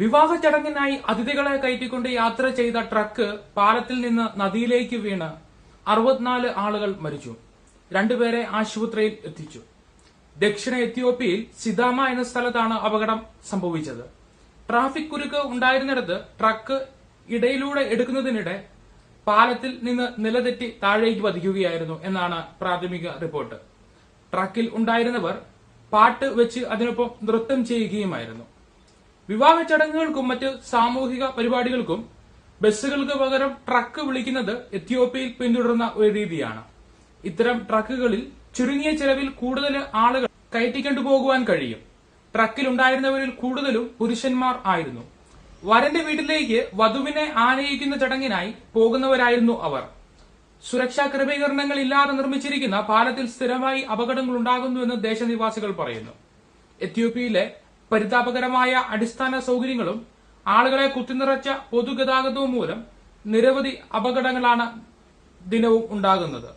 വിവാഹ ചടങ്ങിനായി അതിഥികളെ കയറ്റിക്കൊണ്ട് യാത്ര ചെയ്ത ട്രക്ക് പാലത്തിൽ നിന്ന് നദിയിലേക്ക് വീണ് അറുപത്തിനാല് ആളുകൾ മരിച്ചു. രണ്ടുപേരെ ആശുപത്രിയിൽ എത്തിച്ചു. ദക്ഷിണ എത്യോപ്യയിൽ സിദാമ എന്ന സ്ഥലത്താണ് അപകടം സംഭവിച്ചത്. ട്രാഫിക് കുരുക്ക് ഉണ്ടായിരുന്നിടത്ത് ട്രക്ക് ഇടയിലൂടെ എടുക്കുന്നതിനിടെ പാലത്തിൽ നിന്ന് നിലതെറ്റി താഴേക്ക് പതിക്കുകയായിരുന്നു എന്നാണ് പ്രാഥമിക റിപ്പോർട്ട്. ട്രക്കിൽ ഉണ്ടായിരുന്നവർ പാട്ട് വെച്ച് അതിനൊപ്പം നൃത്തം ചെയ്യുകയുമായിരുന്നു. വിവാഹ ചടങ്ങുകൾക്കും മറ്റ് സാമൂഹിക പരിപാടികൾക്കും ബസ്സുകൾക്ക് പകരം ട്രക്ക് വിളിക്കുന്നത് എത്യോപ്യയിൽ പിന്തുടരുന്ന ഒരു രീതിയാണ്. ഇത്തരം ട്രക്കുകളിൽ ചുരുങ്ങിയ ചെലവിൽ കൂടുതൽ ആളുകൾ കയറ്റിക്കൊണ്ടു പോകുവാൻ കഴിയും. ട്രക്കിൽ ഉണ്ടായിരുന്നവരിൽ കൂടുതലും പുരുഷന്മാർ ആയിരുന്നു. വരന്റെ വീട്ടിലേക്ക് വധുവിനെ ആനയിക്കുന്ന ചടങ്ങിനായി പോകുന്നവരായിരുന്നു അവർ. സുരക്ഷാ ക്രമീകരണങ്ങൾ ഇല്ലാതെ നിർമ്മിച്ചിരിക്കുന്ന പാലത്തിൽ സ്ഥിരമായി അപകടങ്ങൾ ഉണ്ടാകുന്നുവെന്ന് ദേശനിവാസികൾ പറയുന്നു. എത്യോപ്യയിലെ പരിതാപകരമായ അടിസ്ഥാന സൗകര്യങ്ങളും ആളുകളെ കുത്തിനിറച്ച പൊതുഗതാഗതവും മൂലം നിരവധി അപകടങ്ങളാണ് ദിനവും ഉണ്ടാകുന്നത്.